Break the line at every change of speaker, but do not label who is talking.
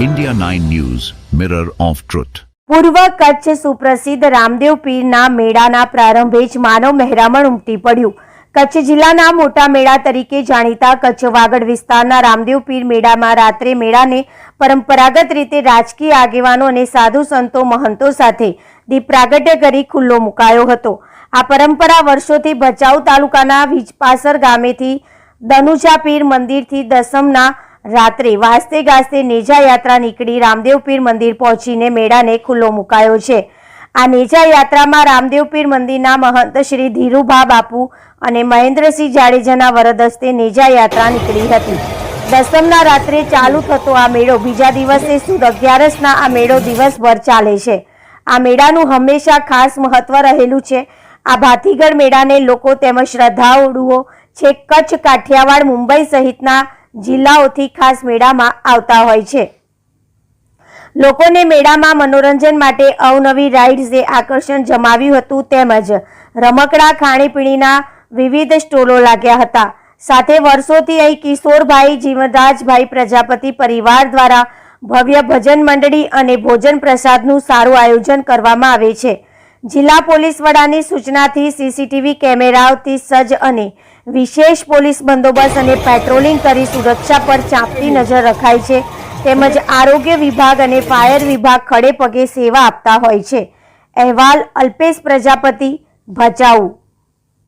India 9 News, Mirror of Truth.
પૂર્વ કચ્છ સુપ્રસિદ્ધ રામદેવ પીરના મેળાના પ્રારંભે જ માનવ મહેરામણ ઉમટી પડ્યું કચ્છ જિલ્લાના મોટા મેળા તરીકે જાણીતા કચ્છ વાગડ વિસ્તારના રામદેવ પીર મેળામાં રાત્રે મેળાને પરંપરાગત રીતે રાજકીય આગેવાનો અને સાધુ સંતો મહંતો સાથે દીપ પ્રાગટ્ય કરી ખુલ્લો મુકાયો હતો આ પરંપરા વર્ષોથી ભચાઉ તાલુકાના વીજપાસર ગામેથી દનુજા પીર મંદિરથી દસમના રાત્રે વાસ્તે ગાસ્તે નેજા યાત્રા નીકળી રામદેવ પીર મંદિર પહોંચીને મેળાને ખુલ્લો મુકાયો છે. આ નેજા યાત્રામાં રામદેવ પીર મંદિરના મહંત શ્રી ધીરુભા બાપુ અને મહેન્દ્રસિંહ જાડેજાના વરદસ્તે નેજા યાત્રા નીકળી હતી. દસમના રાત્રે ચાલુ થતો આ મેળો બીજા દિવસે સુદ અગિયારસના આ મેળો દિવસભર ચાલે છે. આ મેળાનું હંમેશા ખાસ મહત્વ રહેલું છે. આ ભાતીગઢ મેળાને લોકો તેમજ શ્રદ્ધાળુઓ છેક કચ્છ, કાઠિયાવાડ, મુંબઈ સહિતના જિલ્લાઓથી ખાસ મેળામાં આવતા હોય છે. લોકોને મેળામાં મનોરંજન માટે અવનવી રાઇડ્સે આકર્ષણ જમાવ્યું હતું તેમજ રમકડા, ખાણીપીણીના વિવિધ સ્ટોલો લાગ્યા હતા. સાથે વર્ષોથી અહીં કિશોરભાઈ, જીવનરાજભાઈ પ્રજાપતિ પરિવાર દ્વારા ભવ્ય ભજન મંડળી અને ભોજન પ્રસાદનું સારું આયોજન કરવામાં આવે છે. જિલ્લા પોલીસ વડાની સૂચનાથી સીસીટીવી કેમેરાઓથી સજ્જ અને વિશેષ પોલીસ બંદોબસ્ત અને પેટ્રોલિંગ કરી સુરક્ષા પર ચાંપતી નજર રખાય છે. તેમજ આરોગ્ય વિભાગ અને ફાયર વિભાગ ખડે પગે સેવા આપતા હોય છે. અહેવાલ અલ્પેશ પ્રજાપતિ ભચાઉ.